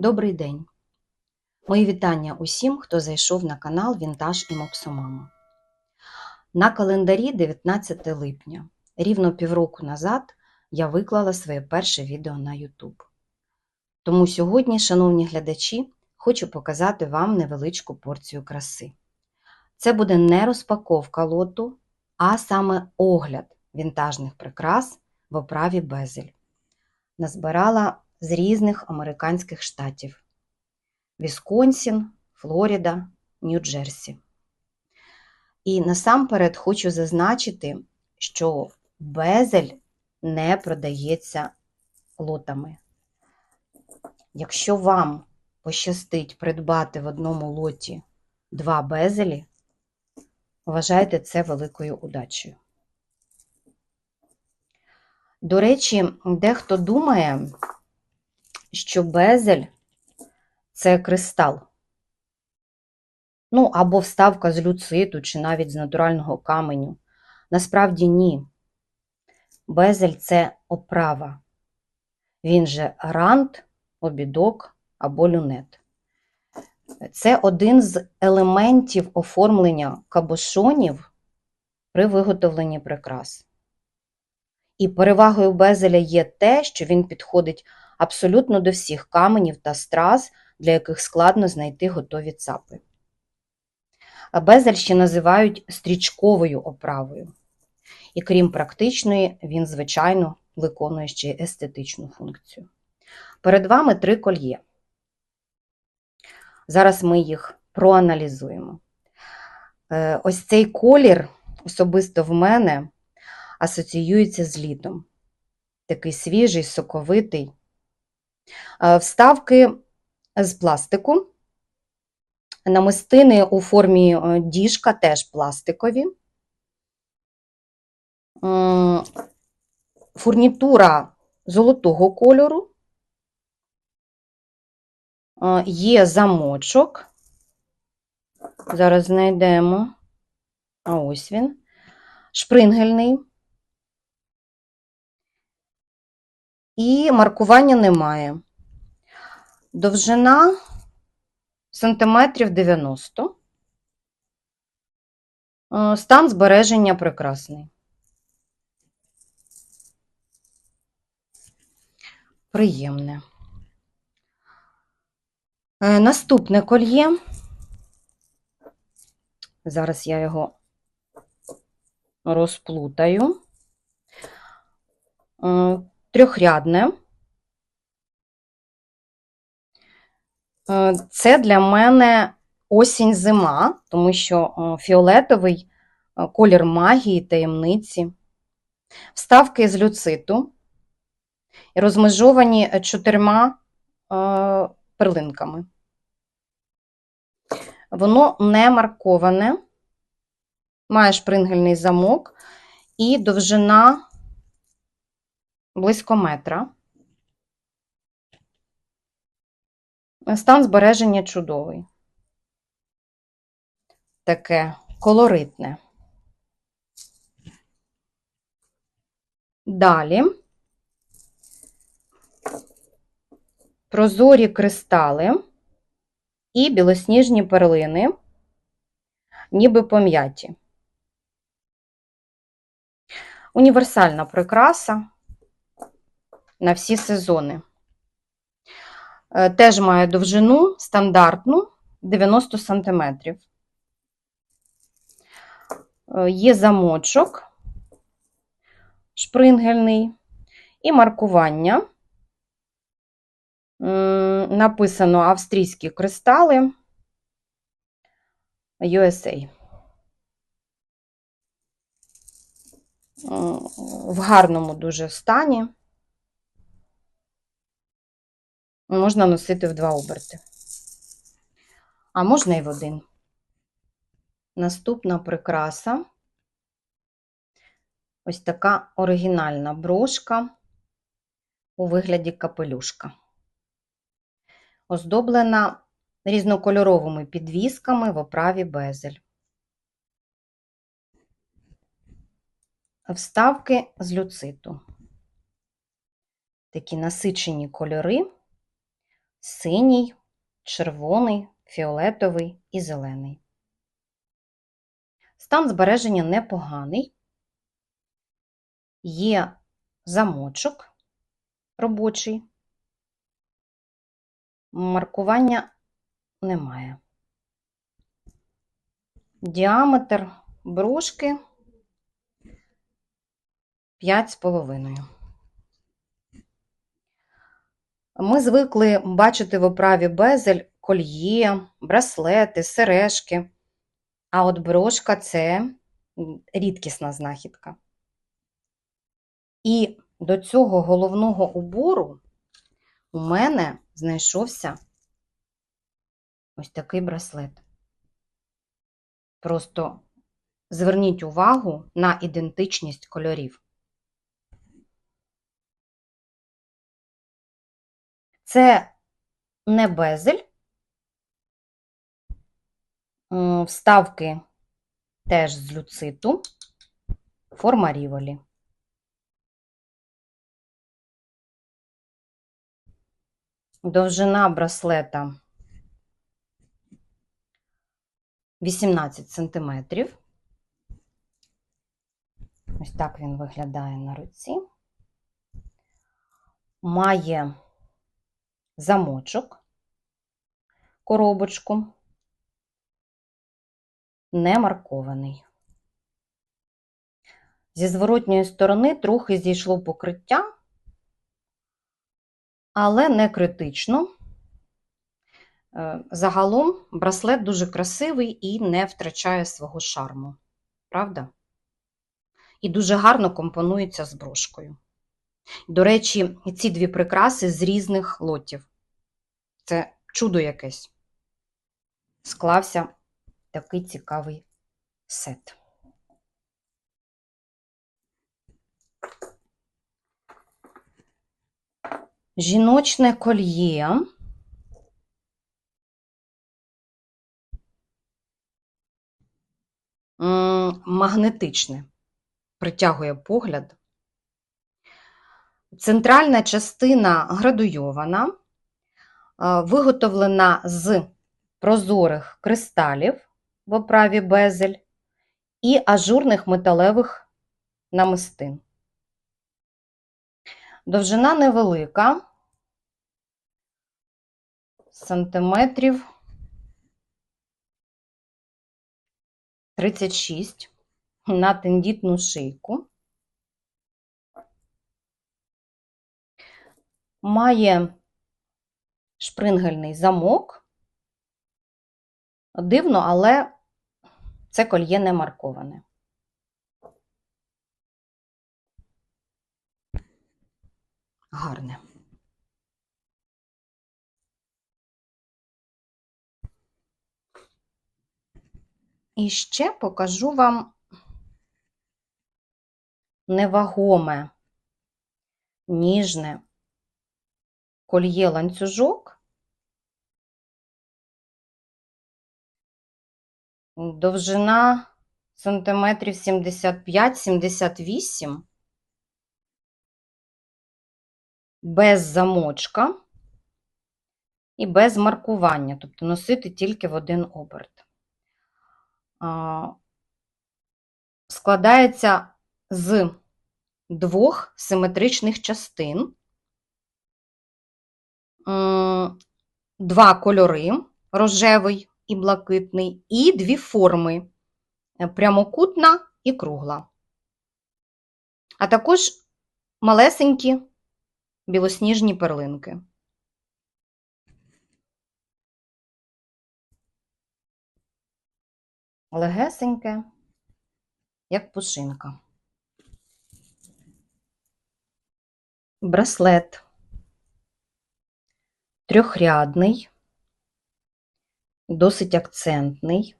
Добрий день! Мої вітання усім, хто зайшов на канал Вінтаж і Мопсомама. На календарі 19 липня. Рівно півроку назад я виклала своє перше відео на YouTube. Тому сьогодні, шановні глядачі, хочу показати вам невеличку порцію краси. Це буде не розпаковка лоту, а саме огляд вінтажних прикрас в оправі безель. Назбирала з різних американських штатів: Вісконсін, Флоріда, Нью-Джерсі. І насамперед хочу зазначити, що безель не продається лотами. Якщо вам пощастить придбати в одному лоті два безелі, вважайте це великою удачею. До речі, дехто думає, що безель це кристал. Ну, або вставка з люциту, чи навіть з натурального каменю. Насправді ні. Безель це оправа. Він же рант, обідок або люнет. Це один з елементів оформлення кабошонів при виготовленні прикрас. І перевагою безеля є те, що він підходить абсолютно до всіх каменів та страз, для яких складно знайти готові цапи. Безель ще називають стрічковою оправою. І крім практичної, він, звичайно, виконує ще й естетичну функцію. Перед вами три кольє. Зараз ми їх проаналізуємо. Е, ось цей колір особисто в мене асоціюється з літом. Такий свіжий, соковитий. Е, вставки з пластику. Намистини у формі е, діжка теж пластикові. Фурнітура золотого кольору. Е, Є замочок. Зараз знайдемо. А ось він. Шпрингельний. І маркування немає. Довжина сантиметрів 90. Е, Стан збереження прекрасний. Приємне. Е, Наступне кольє. Зараз я його розплутаю. Трьохрядне. Е, Це для мене осінь-зима, тому що е, фіолетовий е, колір магії, таємниці, вставки з люциту, і розмежовані чотирма перлинками. Воно не марковане, має шпрингельний замок і довжина близько метра. Стан збереження чудовий. Таке колоритне. Далі прозорі кристали і білосніжні перлини, ніби пом'яті. Універсальна прикраса на всі сезони. Е, Теж має довжину стандартну 90 см. Е, Є замочок шпрингельний і маркування. Написано австрійські кристали USA. В гарному дуже стані. Можна носити в два оберти. А можна і в один. Наступна прикраса. Ось така оригінальна брошка у вигляді капелюшка. Оздоблена різнокольоровими підвісками в оправі безель. вставки з люциту. Такі насичені кольори: синій, червоний, фіолетовий і зелений. Стан збереження непоганий. Є замочок робочий. Маркування немає. Діаметр брошки 5,5. Ми звикли бачити в оправі безель кольє, браслети, сережки. А от брошка це рідкісна знахідка. І до цього головного убору у мене знайшовся ось такий браслет. Просто зверніть увагу на ідентичність кольорів. Це не безель, вставки теж з люциту, форма ріволі. Довжина браслета 18 сантиметрів. Ось так він виглядає на руці. Має замочок, коробочку, не маркований. Зі зворотньої сторони трохи зійшло покриття, але не критично. Е, Загалом браслет дуже красивий і не втрачає свого шарму. Правда? І дуже гарно компонується з брошкою. До речі, ці дві прикраси з різних лотів. Це чудо якесь. Склався такий цікавий сет. Жіночне кольє. Магнетичне. Притягує погляд. Центральна частина градуйована, виготовлена з прозорих кристалів в оправі безель і ажурних металевих намистин. Довжина невелика, сантиметрів 36 на тендітну шийку. Має шпрингельний замок. Дивно, але це кольє не марковане. Гарне. І ще покажу вам невагоме, ніжне кольє ланцюжок. Довжина сантиметрів 75-78, без замочка і без маркування, тобто носити тільки в один оберт. Складається з двох симетричних частин, два кольори рожевий і блакитний, і дві форми е, прямокутна і кругла. А також малесенькі білосніжні перлинки. Легесеньке, як пушинка. Браслет трьохрядний, досить акцентний,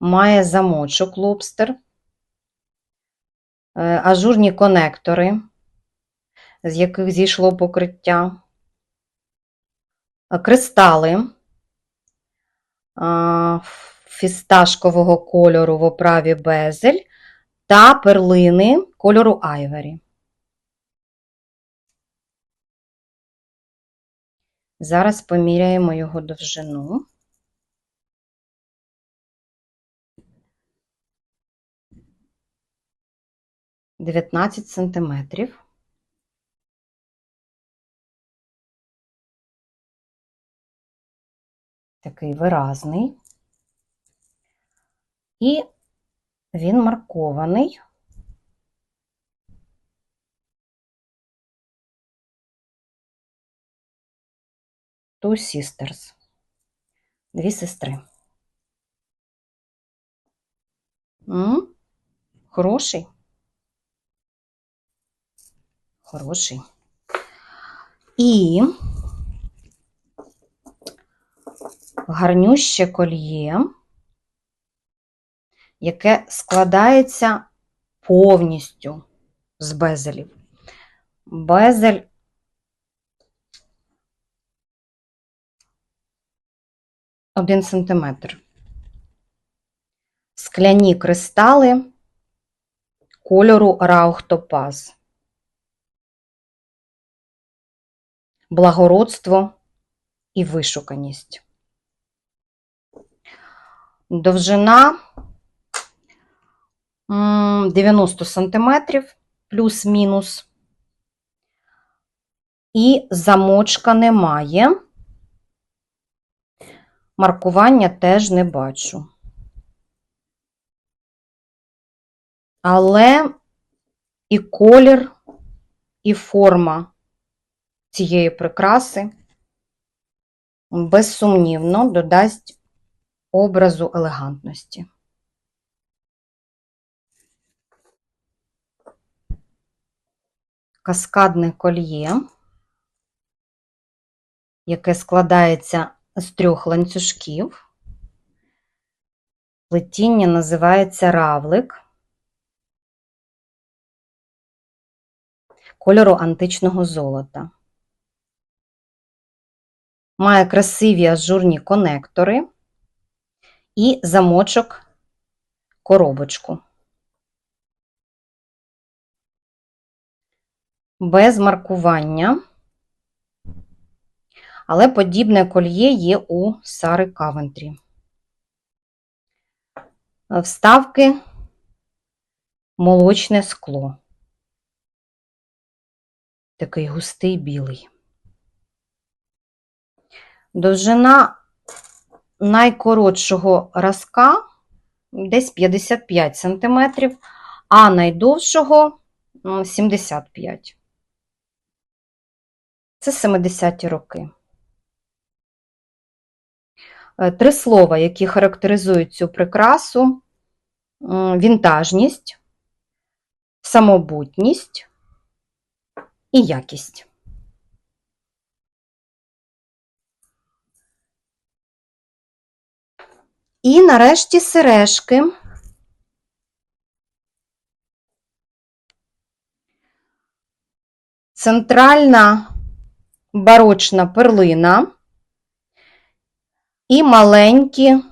має замочок лобстер, е, ажурні конектори, з яких зійшло покриття, е, кристали фісташкового кольору в оправі безель, та перлини кольору айвері. Зараз поміряємо його довжину. Дев'ятнадцять сантиметрів. Такий виразний. І він маркований. Two sisters. Дві сестри. М? Хороший. Хороший. І гарнюще кольє, яке складається повністю з безелів. Безель один сантиметр. Скляні кристали кольору раухтопаз. Благородство і вишуканість. Довжина 90 сантиметрів плюс-мінус. І замочка немає. Маркування теж не бачу. Але і колір, і форма цієї прикраси безсумнівно додасть образу елегантності. Каскадне кольє, яке складається з трьох ланцюжків. Плетіння називається равлик кольору античного золота. Має красиві ажурні конектори і замочок коробочку. Без маркування, але подібне кольє є у Сари Кавентрі. Вставки молочне скло. Такий густий білий. Довжина найкоротшого разка десь 55 см, а найдовшого 75 Це 70-ті роки. Е, три слова, які характеризують цю прикрасу: вінтажність, самобутність і якість. І нарешті сережки. Центральна барочна перлина і маленькі,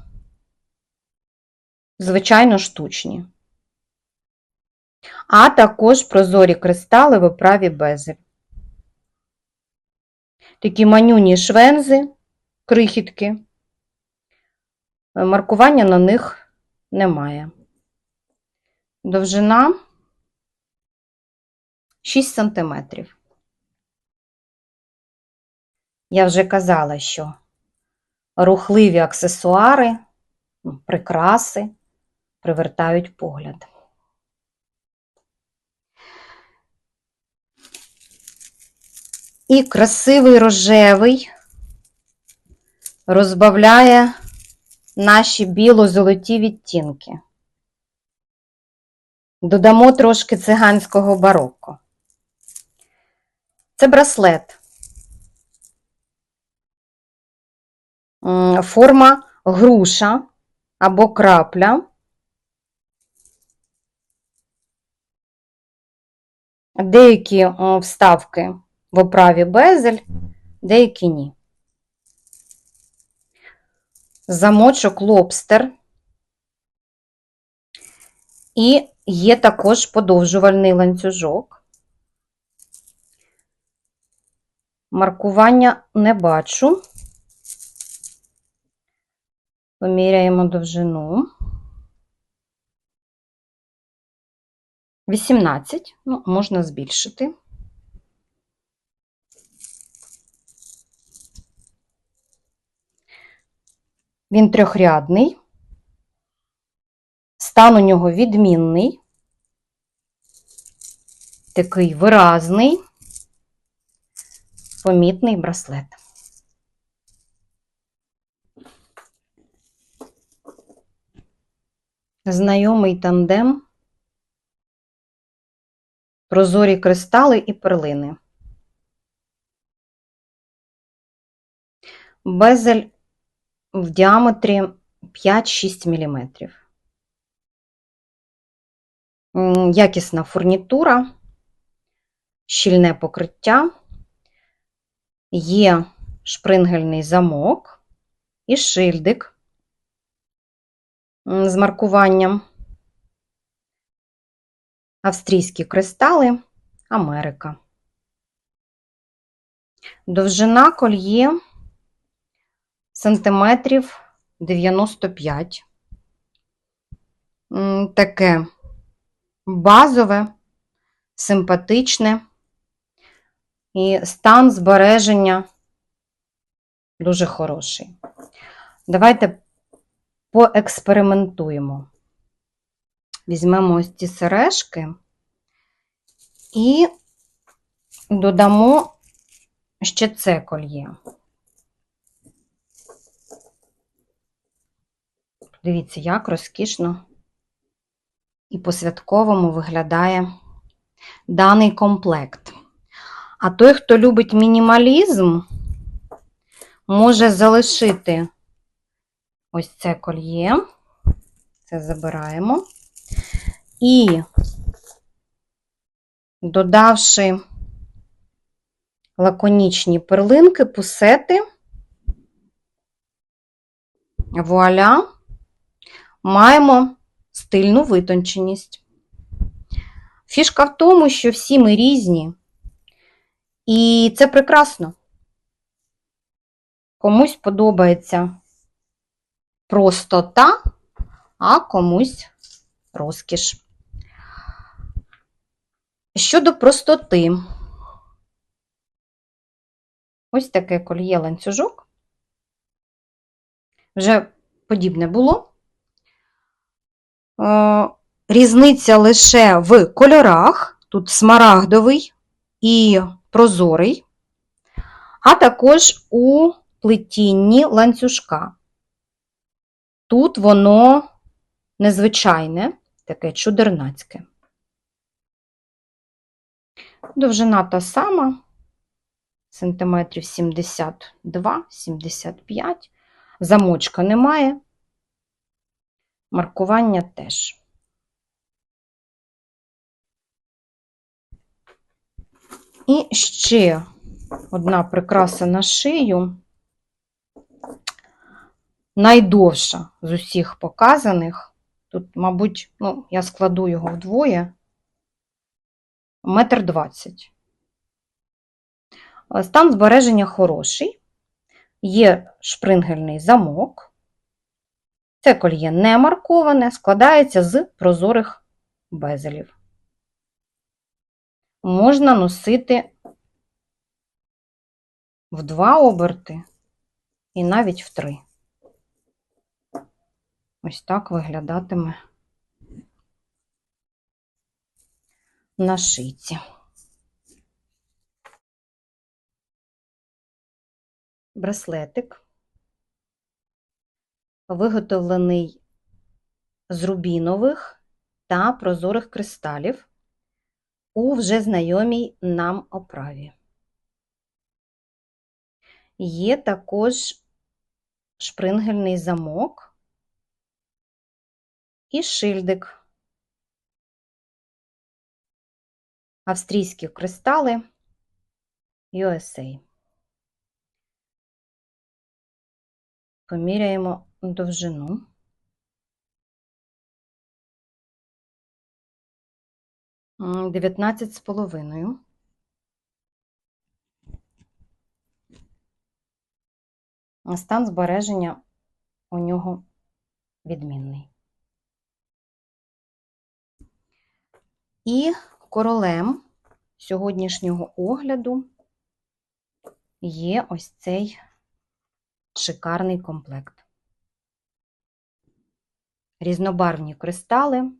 звичайно, штучні, а також прозорі кристали в оправі безель. Такі манюні швензи, крихітки. Маркування на них немає. Довжина 6 см. Я вже казала, що рухливі аксесуари, прикраси привертають погляд. І красивий рожевий розбавляє наші біло-золоті відтінки. Додамо трошки циганського бароко. Це браслет. Форма груша або крапля. Деякі вставки в оправі безель, деякі ні замочок лобстер і Є також подовжувальний ланцюжок. Маркування не бачу. Поміряємо довжину. 18, ну, можна збільшити. Він трьохрядний. Стан у нього відмінний, такий виразний, помітний браслет. Знайомий тандем, прозорі кристали і перлини. Безель в діаметрі 5-6 мм. Якісна фурнітура, щільне покриття, є шпрингельний замок і шильдик з маркуванням. Австрійські кристали, Америка. Довжина кольє сантиметрів 95. Таке базове, симпатичне і стан збереження дуже хороший. Давайте поекспериментуємо. Візьмемо ось ці сережки і додамо ще це кольє. Дивіться, як розкішно і по-святковому виглядає даний комплект. А той, хто любить мінімалізм, може залишити ось це кольє. Це забираємо. І, додавши лаконічні перлинки, пусети, вуаля, маємо стильну витонченість. Фішка в тому, що всі ми різні, і це прекрасно. Комусь подобається простота, а комусь розкіш. Щодо простоти, ось таке кольє ланцюжок. Вже подібне було. Е, Різниця лише в кольорах, тут смарагдовий і прозорий, а також у плетінні ланцюжка. Тут воно незвичайне, таке чудернацьке. Довжина та сама, сантиметрів 72-75. Замочка немає, маркування теж. І ще одна прикраса на шию, найдовша з усіх показаних. Тут, мабуть, ну, я складу його вдвоє. Метр двадцять. Стан збереження хороший. Є шпрингельний замок. Це кольє не марковане, складається з прозорих безелів. Можна носити в два оберти і навіть в три. Ось так виглядатиме на шийці. Браслетик виготовлений з рубінових та прозорих кристалів у вже знайомій нам оправі. Є також шпрингельний замок і шильдик. Австрійські кристали USA. Поміряємо довжину. 19 з половиною. Стан збереження у нього відмінний. І королем сьогоднішнього огляду є ось цей шикарний комплект. Різнобарвні кристали.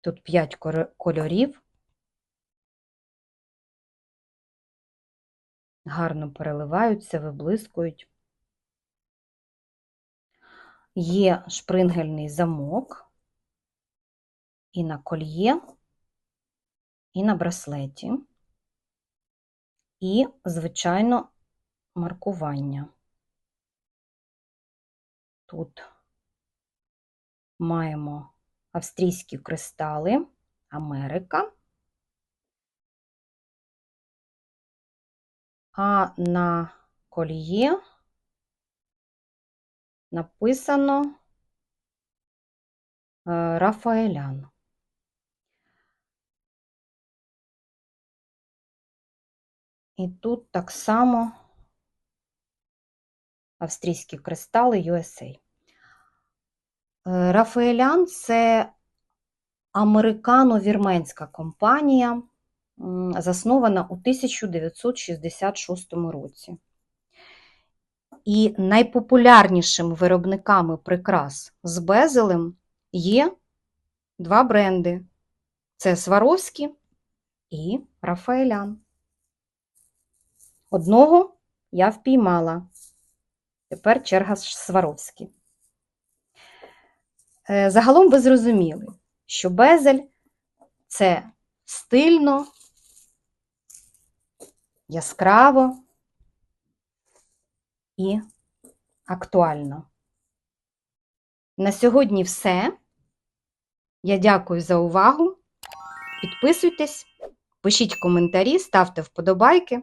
Тут 5 кольорів. Гарно переливаються, виблискують. Є шпрингельний замок і на кольє, і на браслеті, і, звичайно, маркування. Тут маємо австрійські кристали, Америка. А на кольє написано е, Рафаелян. І тут так само австрійські кристали USA. Е, Рафаелян це американо-вірменська компанія, заснована у 1966 році. І найпопулярнішими виробниками прикрас з безелем є два бренди: це Сваровські і Рафаелян. Одного я впіймала. Тепер черга Сваровський. Е, загалом ви зрозуміли, що безель це стильно, яскраво і актуально. На сьогодні все. Я дякую за увагу. Підписуйтесь, пишіть коментарі, ставте вподобайки.